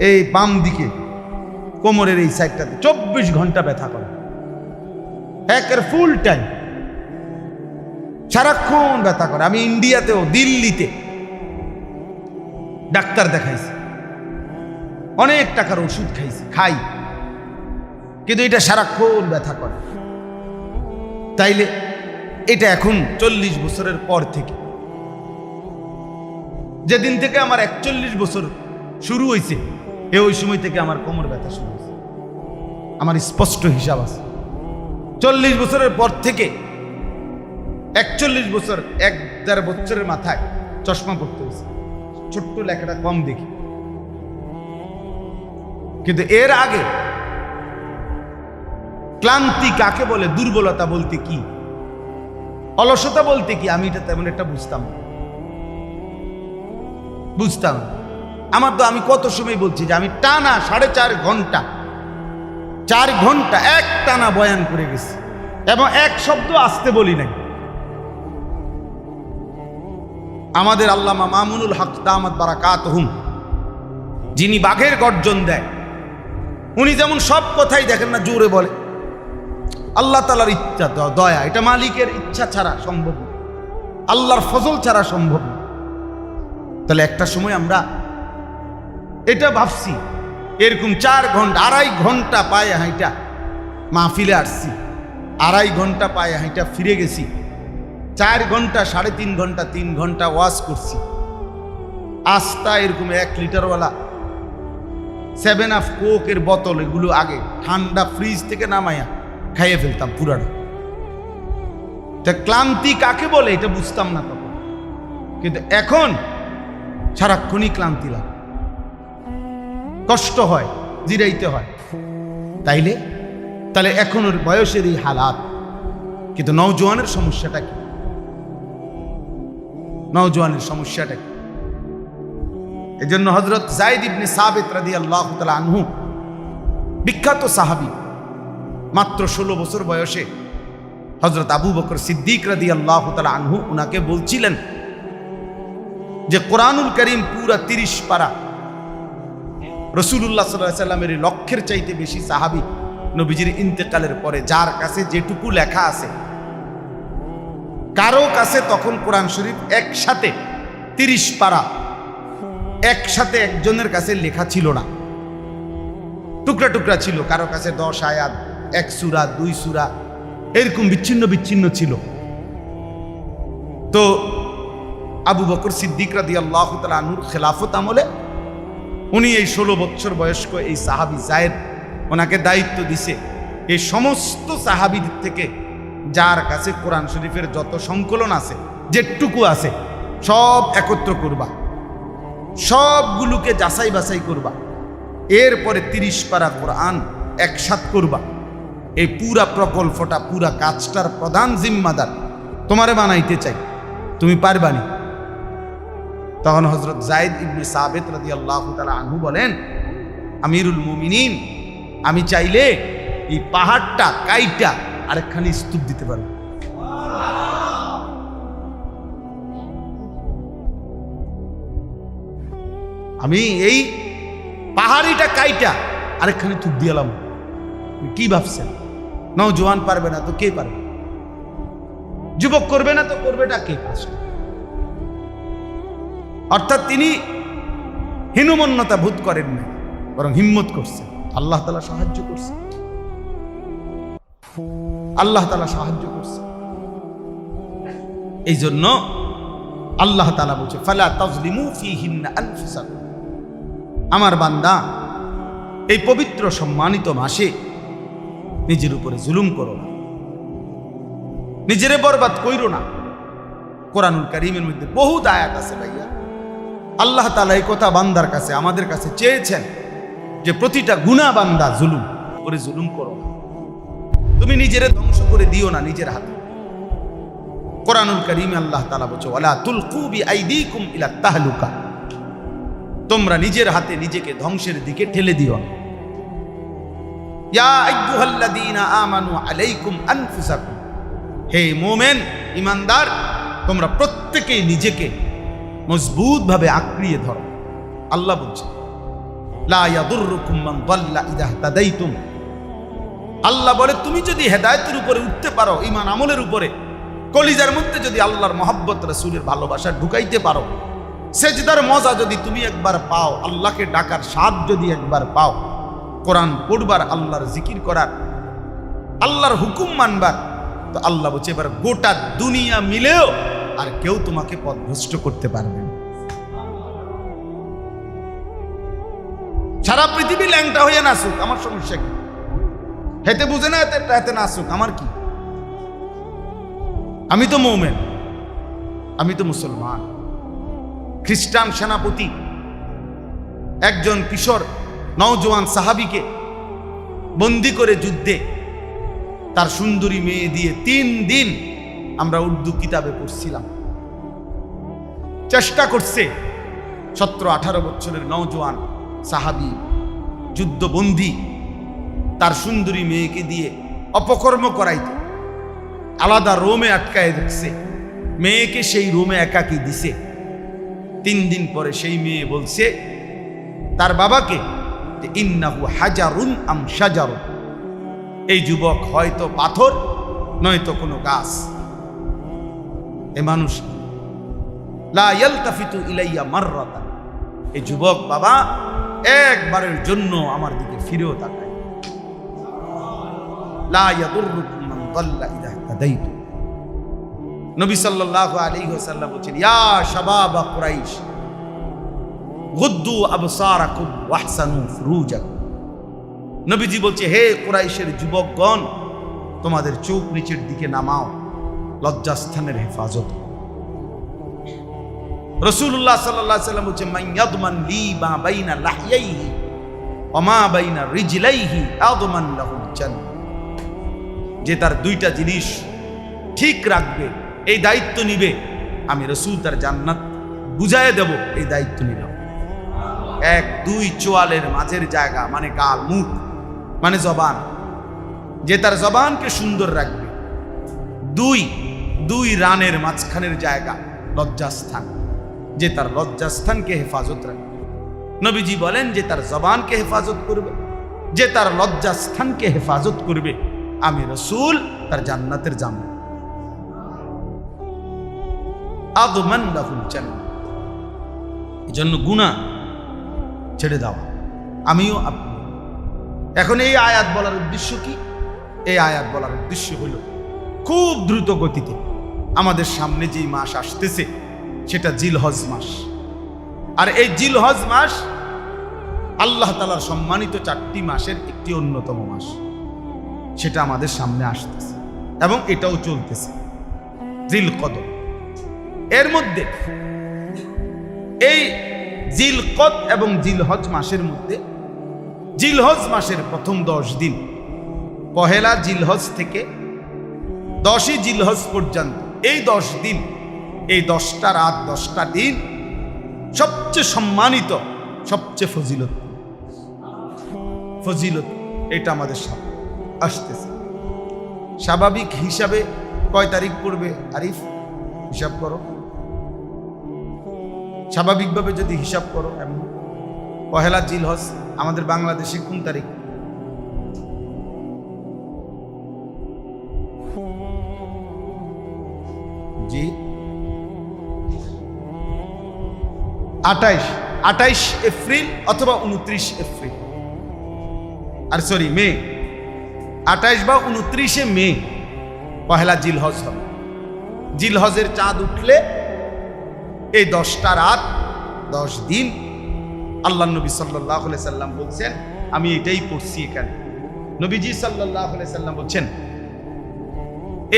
এই বাম দিকে, কোমরের এই সাইডটাতে চব্বিশ ঘণ্টা ব্যথা করে। একের ফুল টাইম সারাক্ষণ ব্যথা করে। আমি ইন্ডিয়াতেও, দিল্লিতে ডাক্তার দেখাইছি। অনেক টাকার ওষুধ খাইছি, খাই। কিন্তু এটা সারাক্ষণ ব্যথা করে। তাইলে এটা এখন চল্লিশ বছরের পর থেকে। যেদিন থেকে আমার একচল্লিশ বছর শুরু হয়েছে এ ওই সময় থেকে আমার কোমর ব্যথা শুরু হয়েছে। আমার স্পষ্ট হিসাব আছে। চল্লিশ বছরের পর থেকে একচল্লিশ বছর, এক দেড় বছরের মাথায় চশমা পড়তে হয়েছে। ছোট্ট লেখাটা কম দেখি। কিন্তু এর আগে ক্লান্তি কাকে বলে, দুর্বলতা বলতে কি, অলসতা বলতে কি, আমি এটা তেমন একটা বুঝতাম বুঝতাম। আমার তো আমি কত সময় বলছি যে আমি টানা সাড়ে চার ঘণ্টা চার ঘণ্টা এক টানা বয়ান করে গেছি এবং এক শব্দ আসতে বলি নাই। আমাদের আল্লামা মামুনুল হক দামাত বারাকাত হুম যিনি বাঘের গর্জন দেয়, উনি যেমন সব কথাই দেখেন না, জোরে বলে। আল্লাহ তালার ইচ্ছা দয়া, এটা মালিকের ইচ্ছা ছাড়া সম্ভব আল্লাহর ফজল ছাড়া সম্ভব তাহলে একটা সময় আমরা এটা ভাবছি। এরকম চার ঘণ্টা, আড়াই ঘণ্টা পায়ে হাইটা মাহফিলে আসছি। আড়াই ঘণ্টা পায়ে হাইটা ফিরে গেছি। চার ঘণ্টা, সাড়ে তিন ঘণ্টা তিন ঘণ্টা ওয়াশ করছি। আস্তা এরকম এক লিটারওয়ালা সেভেন আফ কোকের বোতল, এগুলো আগে ঠান্ডা ফ্রিজ থেকে নামাইয়া খাইয়ে ফেলতাম পুরাটা তা ক্লান্তি কাকে বলে? এটা বুঝতাম না তখন। কিন্তু এখন সারাক্ষণই ক্লান্তি লাগে। কষ্ট হয়, জিরাইতে হয়। তাইলে? তাহলে এখন ওর বয়সের এই হালাত। কিন্তু নওজোয়ানের সমস্যাটা কি? নওজোয়ানের সমস্যাটা কি? এই জন্য হজরত জাইদ ইবনে সাবেত রাদি আল্লাহ আনহু, বিখ্যাত সাহাবি, মাত্র ষোলো বছর বয়সে হজরত আবু বকর সিদ্দিক রাদি আল্লাহ আনহু উনাকে বলছিলেন যে, কোরআনুল করিম পুরা তিরিশ পারা রসুল্লাহ সাল্লাহ সাল্লামের লক্ষ্যের চাইতে বেশি সাহাবি নবীজির ইন্তেকালের পরে, যার কাছে যেটুকু লেখা আছে। কারও কাছে তখন কোরআন শরীফ একসাথে তিরিশ পারা, একসাথে একজনের কাছে লেখা ছিল না। টুকরা টুকরা ছিল, কারও কাছে দশ আয়াত, এক সুরা, দুই সুরা, এরকম বিচ্ছিন্ন বিচ্ছিন্ন ছিল। তো আবু বকর সিদ্দিক রাদি আল্লাহ আনুর খেলাফত আমলে উনি এই ষোলো বছর বয়স্ক এই সাহাবি জায়েদ ওনাকে দায়িত্ব দিছে। এই সমস্ত সাহাবিদের থেকে যার কাছে কোরআন শরীফের যত সংকলন আছে, যেটুকু আছে, সব একত্র করবা। সবগুলোকে যাচাই বাছাই করবা। এরপরে তিরিশ পারা কোরআন একসাথ করবা। এই পুরা প্রকল্পটা, পুরা কাজটার প্রধান জিম্মাদার তোমারে বানাইতে চাই। তুমি পারবানি তখন হজরত জাইদ ইবনে সাবেত রাদি আল্লাহ তালা আনহু বলেন, আমিরুল মুমিনিন, আমি চাইলে এই পাহাড়টা, কাইটা আরেকখানি স্তূপ দিতে পারব। আমি এই পাহাড়িটা, কাইটা আরেকখানি থুপ দিয়ালাম কি ভাবছেন? নাও জোয়ান পারবে না তো কে পারবে? যুবক করবে না তো করবেটা কে? কাজটা অর্থাৎ তিনি হীনমন্যতা ভূত করেন না বরং হিম্মত করছে আল্লাহ তালা সাহায্য করছে আল্লাহ তালা সাহায্য করছে এই জন্য আল্লাহ তালা বলছে, ফালা তাজলিমু ফিহিন্না আনফুসাকুম। আমার বান্দা, এই পবিত্র সম্মানিত মাসে নিজের উপরে জুলুম করো না। নিজেরে বরবাদ কইরো না। কোরআনুল করিমের মধ্যে বহু আয়াত আছে ভাইয়া। আল্লাহ তালা এই কথা বান্দার কাছে, আমাদের কাছে চেয়েছেন যে প্রতিটা গুণা বান্দা জুলুম করে জুলুম করো। তুমি নিজের ধ্বংস করে দিও না নিজের হাতে। কোরআনুল করিমে আল্লাহ তালা বলছো আলা তুলকু বি আইদিকুম ইলা তাহলুকা। তোমরা নিজের হাতে নিজেকে ধ্বংসের দিকে ঠেলে দিও না। ইয়া আইয়ুহাল্লাযীনা আমানু আলাইকুম আনফুসাকুম। হে মোমেন ইমানদার তোমরা প্রত্যেকেই নিজেকে মজবুতভাবে আঁকড়িয়ে ধরো। আল্লাহ বলছে আল্লাহ বলে, তুমি যদি হেদায়তের উপরে উঠতে পারো ইমান আমলের উপরে, কলিজার মধ্যে যদি আল্লাহর মহব্বত, রসুলের ভালোবাসা ঢুকাইতে পারো, সেজদার মজা যদি তুমি একবার পাও, আল্লাহকে ডাকার স্বাদ যদি একবার পাও, কোরআন পড়বার, আল্লাহর জিকির করার, আল্লাহর হুকুম মানবার, তো আল্লাহ বলছে, এবার গোটা দুনিয়া মিলেও আর কেউ তোমাকে পথভ্রষ্ট করতে পারবে সারা পৃথিবী ল্যাংটা হয়ে নাচুক, আমার সমস্যা কি? হেতে বুঝে না, এতে এতে নাচুক, আমার কি? আমি তো মৌমেন, আমি তো মুসলমান। খ্রিস্টান সেনাপতি, একজন কিশোর নওজোয়ান সাহাবিকে বন্দি করে যুদ্ধে তার সুন্দরী মেয়ে দিয়ে তিন দিন আমরা উর্দু কিতাবে পড়ছিলাম। চেষ্টা করছে সতেরো আঠারো বছরের নওজোয়ান সাহাবি, যুদ্ধবন্দী, তার সুন্দরী মেয়েকে দিয়ে অপকর্ম করাইতে। আলাদা রোমে আটকায় দেখছে মেয়েকে সেই রোমে একাকি দিছে। তিন দিন পরে সেই মেয়ে বলছে, তার বাবাকে ইন্নাহু হাজারুন আম সাজারুন এই যুবক হয়তো পাথর, নয়তো কোনো গাছ। এ মানুষ, লা ইয়ালতাফিতু ইলাইয়া মাররাতান। এই যুবক বাবা একবারের জন্য আমার দিকে ফিরেও তাকায়। নবী সাল্লাল্লাহু আলাইহি ওয়াসাল্লাম বলেন ইয়া শাবাব কুরাইশ, গুদ্দু আবসারাকুম ওয়াহসানু ফুরুজাকুম। নবীজি বলছে, হে কুরাইশের যুবকগণ, তোমাদের চোখ নিচের দিকে নামাও। লজ্জাস্থানের হেফাজত। রসুল্লাহ সাল্লাহ সাল্লাম বলছে মাইয়াদমান লি মা বাইনা লাহিয়াইহি অমা বাইনা রিজলাইহি আদমান লাহুল যে তার দুইটা জিনিস ঠিক রাখবে, এই দায়িত্ব নিবে, আমি রসুল তার জান্নাত বুঝায় দেব, এই দায়িত্ব নিলাম এক, দুই চোয়ালের মাঝের জায়গা মানে গাল, মুখ মানে জবান, যে তার জবানকে সুন্দর রাখবে। দুই দুই রানের মাঝখানের জায়গা, লজ্জাস্থান। যে তার লজ্জাস্থানকে হেফাজত রাখবে। নবীজি বলেন যে তার জবানকে হেফাজত করবে, যে তার লজ্জাস্থানকে হেফাজত করবে, আমি রসুল তার জান্নাতের জাম আদমান লাহুল জান্নাত। এই জন্য গুণা ছেড়ে দাও, আমিও আপনি। এখন এই আয়াত বলার উদ্দেশ্য কি? এই আয়াত বলার উদ্দেশ্য হলো, খুব দ্রুত গতিতে আমাদের সামনে যেই মাস আসতেছে, সেটা জিলহজ মাস। আর এই জিলহজ মাস আল্লাহ তালার সম্মানিত চারটি মাসের একটি অন্যতম মাস। সেটা আমাদের সামনে আসতেছে এবং এটাও চলতেছে জিল কদর এর মধ্যে এই জিলকত এবং জিলহজ মাসের মধ্যে জিলহজ মাসের প্রথম দশ দিন, পহেলা জিলহজ থেকে দশই জিলহজ পর্যন্ত এই দশ দিন, এই দশটা রাত, দশটা দিন সবচেয়ে সম্মানিত, সবচেয়ে ফজিলত। ফজিলত, এটা আমাদের সামনে আসতেছে। স্বাভাবিক হিসাবে কয় তারিখ পড়বে আরিফ হিসাব করো। স্বাভাবিকভাবে যদি হিসাব করো, এমন। পহেলা জিলহজ আমাদের বাংলাদেশে কোন তারিখ? জি। আটাইশ আটাইশ এপ্রিল অথবা উনত্রিশ এপ্রিল। আর সরি মে। আটাইশ বা উনত্রিশে মে, পহেলা জিলহজ হবে। জিলহজের চাঁদ উঠলে এই দশটা রাত, দশ দিন আল্লাহ নবী সাল্লাহ সাল্লাম বলছেন, আমি এটাই পড়ছি এখানে। নবীজি সাল্লাহ সাল্লাম বলছেন,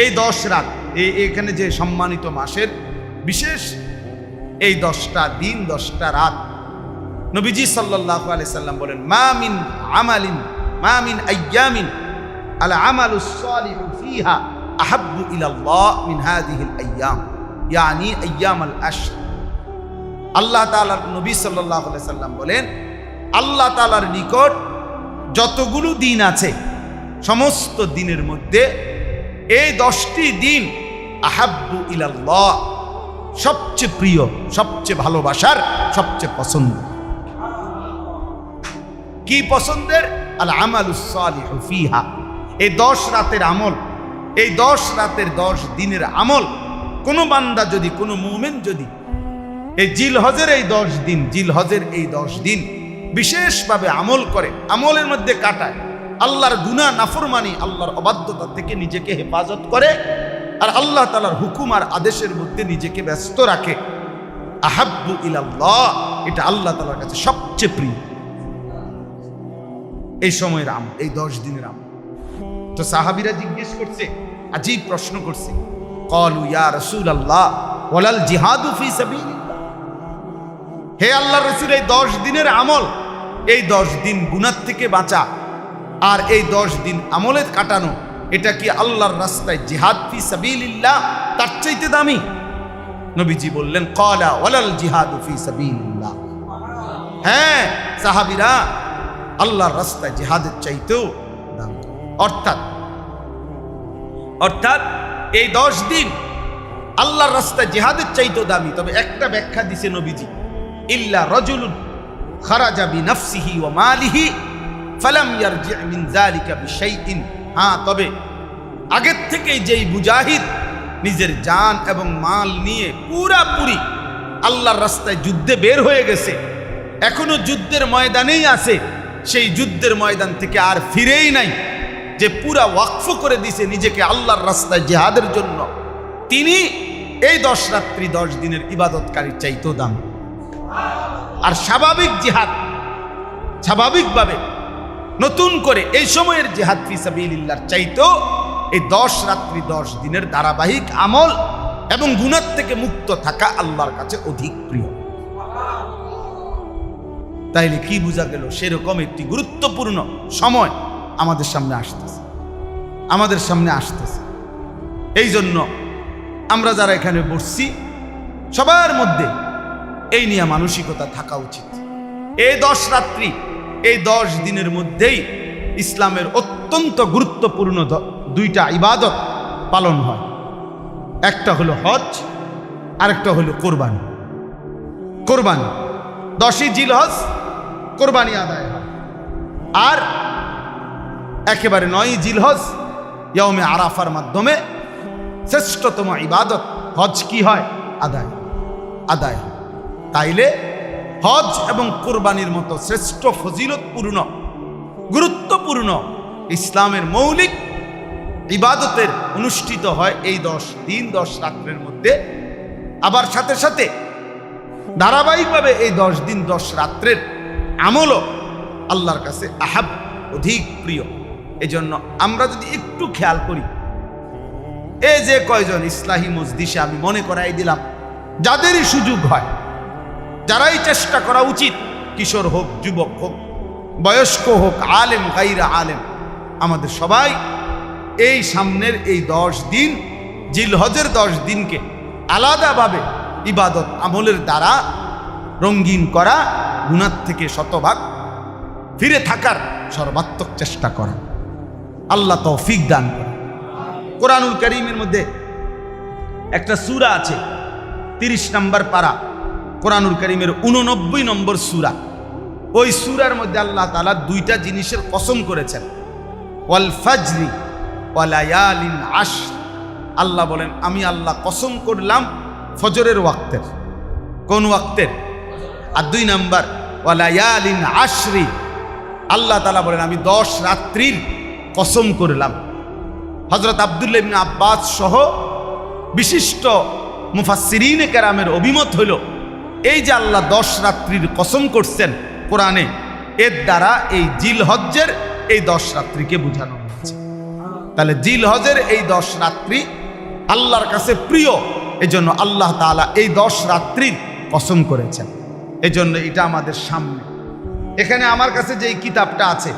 এই দশ রাত এখানে যে সম্মানিত মাসের বিশেষ এই দশটা দিন, দশটা রাত, নবীজি সাল্লাহ আলি সাল্লাম বলেন মামিন আমালিন মামিন আয়ামিন, আল আমালু ফিহা আহাব্বু ইলাল্লাহ মিন হাদিহিল আইয়াম ইয়ানি আইয়াম আল আশর। আল্লাহ তাআলার নবী সাল্লাহ সাল্লাম বলেন, আল্লাহ তাআলার নিকট যতগুলো দিন আছে, সমস্ত দিনের মধ্যে এই দশটি দিন আহাব্বু ইলাল্লাহ, সবচেয়ে প্রিয়, সবচেয়ে ভালোবাসার, সবচেয়ে পছন্দ। কি পছন্দের? আল আমালুসালিহ ফিহা। এই দশ রাতের আমল, এই দশ রাতের দশ দিনের আমল, কোনো বান্দা যদি, কোনো মুমেন যদি, এই জিল হজের এই দশ দিন জিল হজের এই দশ দিন বিশেষভাবে আমল করে, আমলের মধ্যে কাটায়, আল্লাহর গুনা নাফরমানি, আল্লাহর অবাধ্যতা থেকে নিজেকে হেফাজত করে আর আল্লাহ তালার হুকুম আর আদেশের মধ্যে নিজেকে ব্যস্ত রাখে। আহাব্বু ইলাল্লাহ, এটা আল্লাহ তালার কাছে সবচেয়ে প্রিয়। এই সময়ের আম, এই দশ দিনের আম। তো সাহাবিরা জিজ্ঞেস করছে, আজীব প্রশ্ন করছে, কলু ইয়া রসুল আল্লাহ জিহাদু ফি হে আল্লাহ রসুল, এই দশ দিনের আমল, এই দশ দিন গুনার থেকে বাঁচা, আর এই দশ দিন আমলের কাটানো এটা কি আল্লাহর রাস্তায় জিহাদ ফি সাবিলিল্লাহ? তার চাইতে দামি। নবীজি বললেন, কলা ওয়ালাল জিহাদু ফি সাবিলিল্লাহ। হ্যাঁ সাহাবিরা, আল্লাহর রাস্তায় জিহাদের চাইতেও দামি। অর্থাৎ অর্থাৎ এই দশ দিন আল্লাহর রাস্তায় জিহাদের চাইতেও দামি। তবে একটা ব্যাখ্যা দিছে নবীজি, ইল্লা রজুলুন খারাজা বি নফসিহি ওয়া মালিহি ফালাম ইয়ারজি মিন যালিকা বিশাইইন হ্যাঁ তবে আগের থেকেই যেই মুজাহিদ নিজের জান এবং মাল নিয়ে পুরাপুরি আল্লাহর রাস্তায় যুদ্ধে বের হয়ে গেছে, এখনও যুদ্ধের ময়দানেই আছে, সেই যুদ্ধের ময়দান থেকে আর ফিরেই নাই, যে পুরা ওয়াকফ করে দিছে নিজেকে আল্লাহর রাস্তায় জেহাদের জন্য। তিনি এই দশ রাত্রি, দশ দিনের ইবাদতকারীর চাইতেও দাম। আর স্বাভাবিক জিহাদ স্বাভাবিকভাবে নতুন করে এই সময়ের জেহাদ ফিসাবিল্লার চাইতেও এই দশ রাত্রি, দশ দিনের ধারাবাহিক আমল এবং গুণার থেকে মুক্ত থাকা আল্লাহর কাছে অধিক প্রিয়। তাইলে কি বোঝা গেল? সেরকম একটি গুরুত্বপূর্ণ সময় আমাদের সামনে আসতেছে। আমাদের সামনে আসতেছে। এই জন্য আমরা যারা এখানে বসছি, সবার মধ্যে এই নিয়ে মানসিকতা থাকা উচিত। এই দশ রাত্রি এই দশ দিনের মধ্যেই ইসলামের অত্যন্ত গুরুত্বপূর্ণ দুইটা ইবাদত পালন হয়। একটা হলো হজ, আরেকটা হলো কোরবানি। কোরবানি, দশই জিল হজ কোরবানি আদায় হয়। আর একেবারে নয় জিলহজ ইয়মে আরাফার মাধ্যমে শ্রেষ্ঠতম ইবাদত হজ কি হয়? আদায় আদায়। তাইলে হজ এবং কোরবানির মতো শ্রেষ্ঠ ফজিলতপূর্ণ গুরুত্বপূর্ণ ইসলামের মৌলিক ইবাদতের অনুষ্ঠিত হয় এই দশ দিন, দশ রাত্রের মধ্যে। আবার সাথে সাথে ধারাবাহিকভাবে এই দশ দিন, দশ রাত্রের আমলও আল্লাহর কাছে আহাব অধিক প্রিয়। এজন্য আমরা যদি একটু খেয়াল করি, এই যে কয়জন ইসলাহী মসজিষে আমি মনে করাই দিলাম, যাদেরই সুযোগ হয় যারাই চেষ্টা করা উচিত, কিশোর হোক, যুবক হোক, বয়স্ক হোক, আলেম, গাইরা আলেম, আমাদের সবাই এই সামনের এই দশ দিন, জিলহজের দশ দিনকে আলাদাভাবে ইবাদত আমলের দ্বারা রঙ্গিন করা গুণার থেকে শতভাগ ফিরে থাকার সর্বাত্মক চেষ্টা করা। আল্লাহ তৌফিক দান করে কোরআনুল করিমের মধ্যে একটা সুরা আছে, তিরিশ নম্বর পারা। কোরআনুল করিমের উননব্বই নম্বর সুরা। ওই সুরার মধ্যে আল্লাহ তালা দুইটা জিনিসের কসম করেছেন। ওয়াল ফাজরি ওয়ালায়ালিন আশ আল্লাহ বলেন, আমি আল্লাহ কসম করলাম ফজরের ওয়াক্তের। কোন ওয়াক্তের? আর দুই নাম্বার ওয়ালায়ালিন আশরি। আল্লাহ তালা বলেন, আমি দশ রাত্রির কসম করলাম। হজরত আবদুল্লাহ ইবনে আব্বাস সহ বিশিষ্ট মুফাসসিরিনে কেরামের অভিমত হইল এই যে আল্লাহ দশ রাত্রির কসম করছেন কোরআনে, এর দ্বারা এই জিল হজ্জের এই দশ রাত্রিকে বোঝানো হয়েছে। তাহলে জিল হজের এই দশ রাত্রি আল্লাহর কাছে প্রিয়, এজন্য আল্লাহ তাআলা এই দশ রাত্রির কসম করেছেন। এজন্য এটা আমাদের সামনে। এখানে আমার কাছে যেই কিতাবটা আছে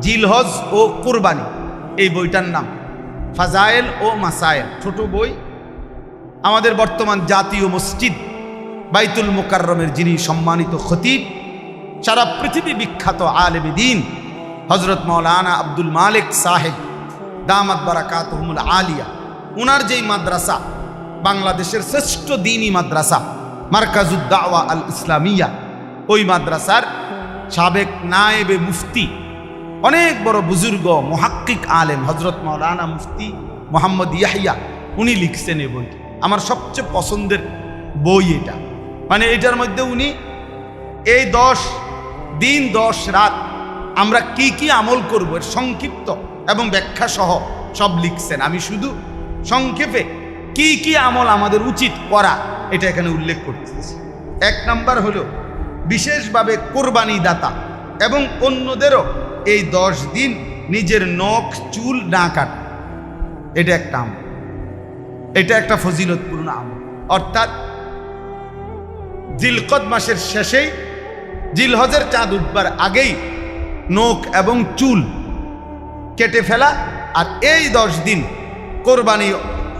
জিলহজ ও কুরবানি, এই বইটার নাম। ফাজায়েল ও মাসায়েল, ছোট বই। আমাদের বর্তমান জাতীয় মসজিদ বাইতুল মোকাররমের যিনি সম্মানিত খতিব, সারা পৃথিবী বিখ্যাত আলেম দিন হজরত মৌলানা আব্দুল মালিক সাহেব, দামাত বারাকাতহমুল আলিয়া, উনার যেই মাদ্রাসা, বাংলাদেশের শ্রেষ্ঠ দিনই মাদ্রাসা মার্কাজুদ্দাওয়া আল ইসলামিয়া, ওই মাদ্রাসার সাবেক নায়েবে মুফতি, অনেক বড় বুজুর্গ, মহাক্কিক আলেম হজরত মৌলানা মুফতি মোহাম্মদ ইয়াহিয়া, উনি লিখছেন এই বইটি। আমার সবচেয়ে পছন্দের বই এটা। মানে এটার মধ্যে উনি, এই দশ দিন, দশ রাত আমরা কি কি আমল করব এর সংক্ষিপ্ত এবং ব্যাখ্যা সহ সব লিখছেন। আমি শুধু সংক্ষেপে কি কি আমল আমাদের উচিত করা, এটা এখানে উল্লেখ করতেছি। এক নাম্বার হলো বিশেষভাবে কোরবানি দাতা এবং অন্যদেরও এই দশ দিন নিজের নখ, চুল না কাটা। এটা একটা আমল। এটা একটা ফজিলতপূর্ণ আমল। অর্থাৎ জিলকদ মাসের শেষেই জিলহজের চাঁদ উঠবার আগেই নখ এবং চুল কেটে ফেলা আর এই দশ দিন কোরবানি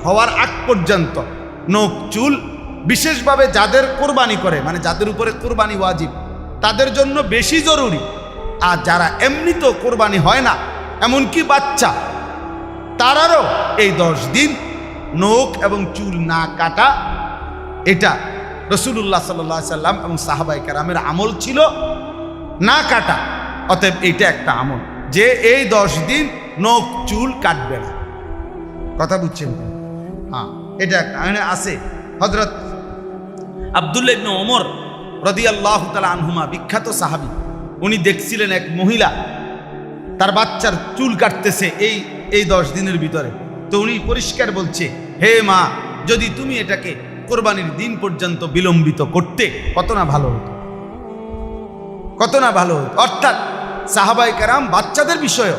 হওয়ার আগ পর্যন্ত নখ, চুল বিশেষভাবে যাদের কোরবানি করে মানে যাদের উপরে কোরবানি ওয়াজিব, তাদের জন্য বেশি জরুরি। আর যারা এমনিতেও কোরবানি হয় না, এমনকি বাচ্চা, তারারও এই দশ দিন নখ এবং চুল না কাটা, এটা রসুল্লাহ সাল্লা সাল্লাম এবং সাহাবাই কারামের আমল ছিল না কাটা। অতএব এইটা একটা আমল। যে এই দশ দিন নখ, চুল কাটবে না। কথা বুঝছেন? হ্যাঁ এটা একটা। আছে হজরত আবদুল্লাহ ইবনে ওমর রদি আল্লাহ তালা আনহুমা, বিখ্যাত সাহাবি। উনি দেখছিলেন এক মহিলা, তার বাচ্চার চুল কাটতেছে এই এই দশ দিনের ভিতরে। তো উনি পরিষ্কার বলছে, হে মা, যদি তুমি এটাকে কোরবানির দিন পর্যন্ত বিলম্বিত করতে কত না ভালো হতো। কত না ভালো হতো। অর্থাৎ সাহাবাই কারাম বাচ্চাদের বিষয়েও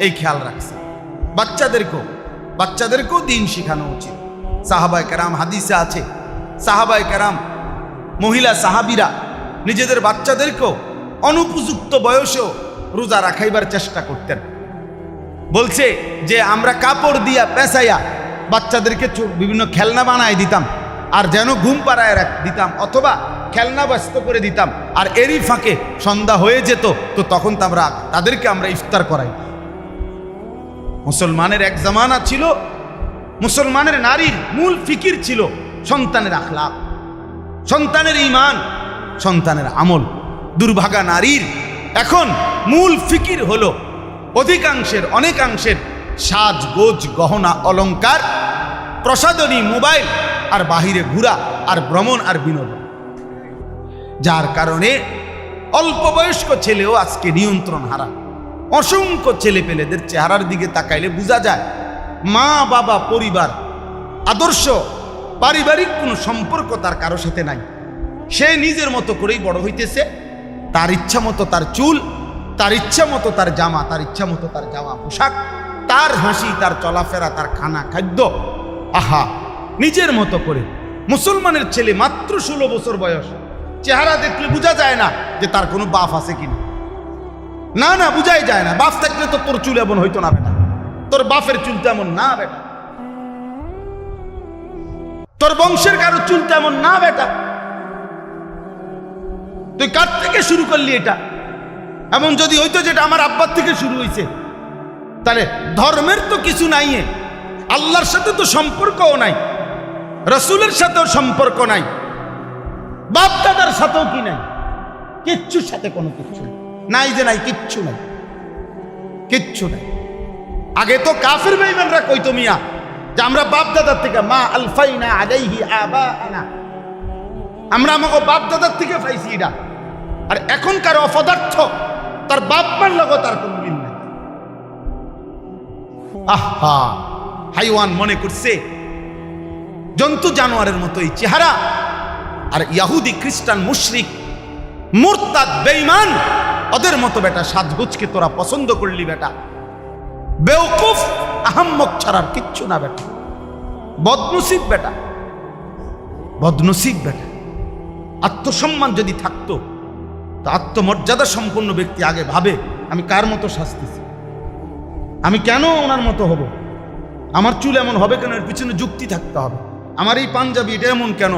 এই খেয়াল রাখছে। বাচ্চাদেরকেও বাচ্চাদেরকেও দিন শেখানো উচিত। সাহাবাই কারাম হাদিসে আছে সাহাবাই কারাম মহিলা সাহাবিরা নিজেদের বাচ্চাদেরকেও অনুপযুক্ত বয়সেও রোজা রাখাইবার চেষ্টা করতেন। বলছে যে, আমরা কাপড় দিয়া পেঁচাইয়া বাচ্চাদেরকে বিভিন্ন খেলনা বানায় দিতাম। আর যেন ঘুম পাড়ায় রাখ দিতাম, অথবা খেলনা ব্যস্ত করে দিতাম। আর এরই ফাঁকে সন্ধ্যা হয়ে যেত, তো তখন আমরা তাদেরকে আমরা ইফতার করাই। মুসলমানের এক জামানা ছিল, মুসলমানের নারীর মূল ফিকির ছিল সন্তানের আখলাক সন্তানের ইমান সন্তানের আমল। দুর্ভাগা নারীর এখন মূল ফিকির হলো অধিকাংশের, অনেকাংশের সাজ, গোজ, গহনা, অলংকার, প্রসাদনী মোবাইল আর বাহিরে ঘোরা আর ভ্রমণ আর বিনোদন। যার কারণে অল্প বয়স্ক ছেলেও আজকে নিয়ন্ত্রণ হারা। অসংখ্য ছেলে পেলেদের চেহারার দিকে তাকাইলে বোঝা যায়, মা, বাবা, পরিবার, আদর্শ, পারিবারিক কোনো সম্পর্ক তার কারও সাথে নাই। সে নিজের মতো করেই বড় হইতেছে। তার ইচ্ছা মতো তার চুল, তার ইচ্ছা মতো তার জামা, তার ইচ্ছা মতো তার জামা পোশাক তার হাসি, তার চলাফেরা, তার খানা খাদ্য। আহা, নিজের মতো করে। মুসলমানের ছেলে মাত্র ষোলো বছর বয়স। চেহারা দেখলে বোঝা যায় না যে তার কোনো বাপ আছে কিনা। না না, বুঝাই যায় না। বাপ থাকলে তো তোর চুল এমন হইতো না, বেটা। তোর বাপের চুল তো এমন না, বেটা। তোর বংশের কারও চুল তো এমন না, বেটা। তুই কার থেকে শুরু করলি এটা? এমন যদি হইতো যেটা আমার আব্বার থেকে শুরু হয়েছে তাহলে ধর্মের তো কিছু নাই। আল্লাহর সাথে তো সম্পর্কও নাই, রসুলের সাথেও সম্পর্ক নাই বাপ দাদার সাথেও কি নাই? কিচ্ছুর সাথে কোনো কিচ্ছু নাই। নাই যে নাই, কিচ্ছু নাই। কিচ্ছু নাই। আগে তো কাফির বেইমানরা কইতো মিয়া, যে আমরা বাপ দাদার থেকে মা আলফাই আলফাইনা আলাইহি আবা আনা আমরা আমাকে বাপ দাদার থেকে পাইছি এটা। আর এখনকার অপদার্থ, তার বাপ মার তার কোনো মিল আহা, হাইওয়ান মনে করছে জন্তু জানোয়ারের মতো এই চেহারা। আর ইয়াহুদি খ্রিস্টান মুশরিক মুরতাদ বেঈমান, ওদের মতো বেটা সাজগুজকে তোরা পছন্দ করলি বেটা। বেওকুফ আহাম্মক ছাড়ার কিচ্ছু না বেটা। বদনসিব বেটা। বদনসিব বেটা। আত্মসম্মান যদি থাকতো, তো আত্মমর্যাদা সম্পন্ন ব্যক্তি আগে ভাবে, আমি কার মতো শাস্তিছি? আমি কেন ওনার মতো হব? আমার চুল এমন হবে কেন? এর পিছনে যুক্তি থাকতে হবে। আমার এই পাঞ্জাবি এটা এমন কেন?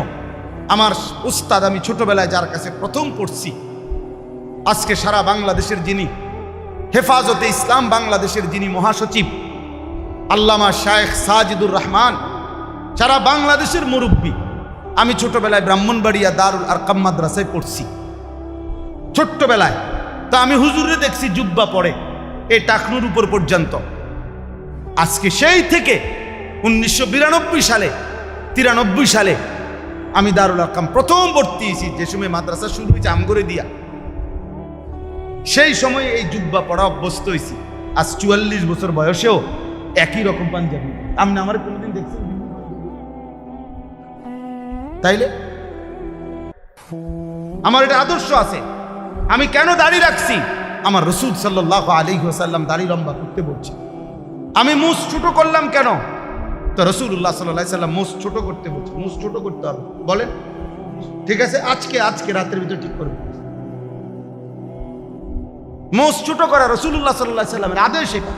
আমার উস্তাদ আমি ছোটবেলায় যার কাছে প্রথম পড়ছি, আজকে সারা বাংলাদেশের যিনি হেফাজতে ইসলাম, বাংলাদেশের যিনি মহাসচিব, আল্লামা শায়েখ সাজিদুর রহমান, সারা বাংলাদেশের মুরব্বী, আমি ছোটবেলায় ব্রাহ্মণবাড়িয়া দারুল আরকাম মাদ্রাসায় পড়ছি। ছোট্টবেলায়, তা আমি হুজুরে দেখছি, জুব্বা পড়ে। এই টাকনুর উপর পর্যন্ত। আজকে সেই থেকে উনিশশো বিরানব্বই সালে, তিরানব্বই সালে আমি দারুল আকাম প্রথম ভর্তি হয়েছি, যে সময় মাদ্রাসা শুরু হয়েছে আমগরে দিয়া। সেই সময় এই জুব্বা পড়া অভ্যস্ত হয়েছি। আজ চুয়াল্লিশ বছর বয়সেও একই রকম পাঞ্জাবি। আপনি আমার কোনোদিন দেখছেন? তাইলে? আমার এটা আদর্শ আছে। আমি কেন দাঁড়িয়ে রাখছি? আমার রসুল সাল্লাহ আলী দাড়ি লম্বা করতে বলছি। আমি মুস ছোট করলাম কেন? তো রসুল্লাহ সাল্লাহ সাল্লাম মুস ছোট করতে বলছে। মুস ছোট করতে হবে। বলেন, ঠিক আছে, আজকে আজকে রাতের ভিতরে ঠিক করবে। মোষ ছোট করা রসুল্লাহ সাল্লাহ সাল্লামের আদেশ এটা।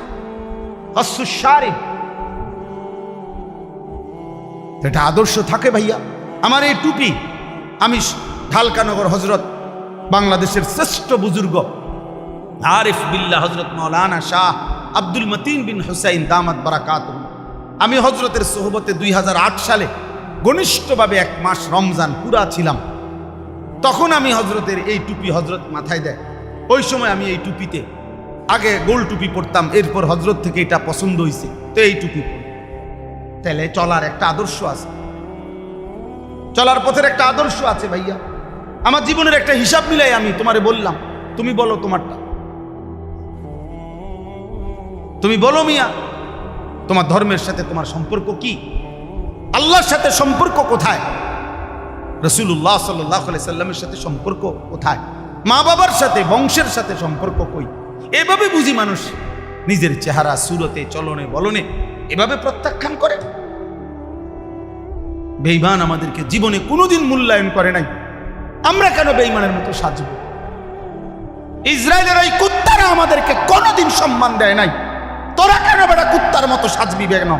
আদর্শ থাকে ভাইয়া। আমার এই টুপি, আমি ঢালকানগর হজরত বাংলাদেশের শ্রেষ্ঠ বুজুর্গ আরিফ বিল্লা হজরত মৌলানা শাহ আব্দুল মতিন বিন হুসাইন দামাত বারাকাত আমি হজরতের সোহবতে দুই সালে ঘনিষ্ঠভাবে এক মাস রমজান পুরা ছিলাম। তখন আমি হজরতের এই টুপি হজরত মাথায় দেয়। ওই সময় আমি এই টুপিতে আগে গোল টুপি পরতাম, এরপর হজরত থেকে এটা পছন্দ হয়েছে তো এই টুপি তাহলে চলার একটা আদর্শ আছে। চলার পথের একটা আদর্শ আছে ভাইয়া। আমার জীবনের একটা হিসাব মিলাই আমি তোমারে বললাম, তুমি বলো তোমারটা। তুমি বলো মিয়া, তোমার ধর্মের সাথে তোমার সম্পর্ক কি? আল্লাহর সাথে সম্পর্ক কোথায়? রসুল্লাহ সাল্লাহ সাল্লামের সাথে সম্পর্ক কোথায়? মা বাবার সাথে, বংশের সাথে সম্পর্ক কই? এভাবে বুঝি মানুষ নিজের চেহারা, সুরতে, চলনে, বলনে এভাবে প্রত্যাখ্যান করে। বেইমান আমাদেরকে জীবনে কোনোদিন মূল্যায়ন করে নাই। আমরা কেন বেইমানের মতো সাজব? ইসরায়েলের ওই কুত্তারা আমাদেরকে কোনোদিন সম্মান দেয় নাই। তোরা কেন বেটা কুত্তার মতো সাজবি কেন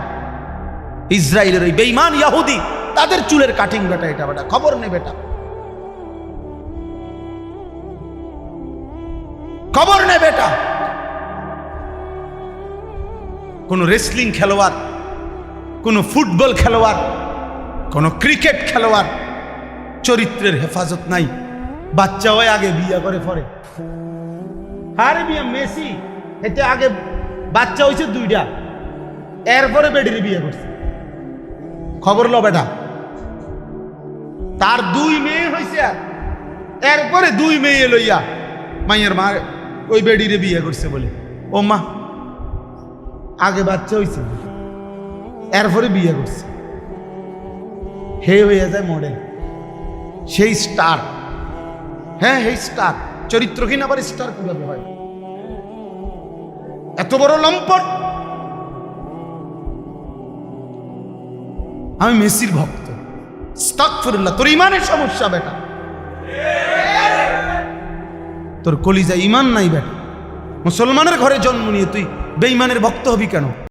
ইসরায়েলের ওই বেইমান ইয়াহুদি, তাদের চুলের কাটিং বেটা এটা বেটা, খবর নেই বেটা। খবর নেই বেটা। কোন রেসলিং খেলোয়াড়, কোন ফুটবল খেলোয়াড়, কোন ক্রিকেট খেলোয়াড় চরিত্রের হেফাজত নাই। বাচ্চা ওই আগে বিয়ে করে পরে আরে বিয়া মেসি এতে আগে বাচ্চা হয়েছে দুইটা। এরপরে বেডির বিয়ে করছে। খবর লো বেটা। তার দুই মেয়ে হয়েছে এরপরে দুই মেয়ে লইয়া মাইয়ের মা ওই বেডিরে বিয়ে করছে বলে। ও মা, আগে বাচ্চা হয়েছে এরপরে বিয়ে করছে। হে হয়ে যায় মডেল। সেই স্টার। হ্যাঁ হে স্টার। চরিত্রহীন আবার স্টার কীভাবে হয়? এত বড় লম্পট। আমি মেসির ভক্ত। তোর ইমানের সমস্যা বেটা। তোর কলিজা ইমান নাই বেটা। মুসলমানের ঘরে জন্ম নিয়ে তুই বেঈমানের ভক্ত হবি কেন?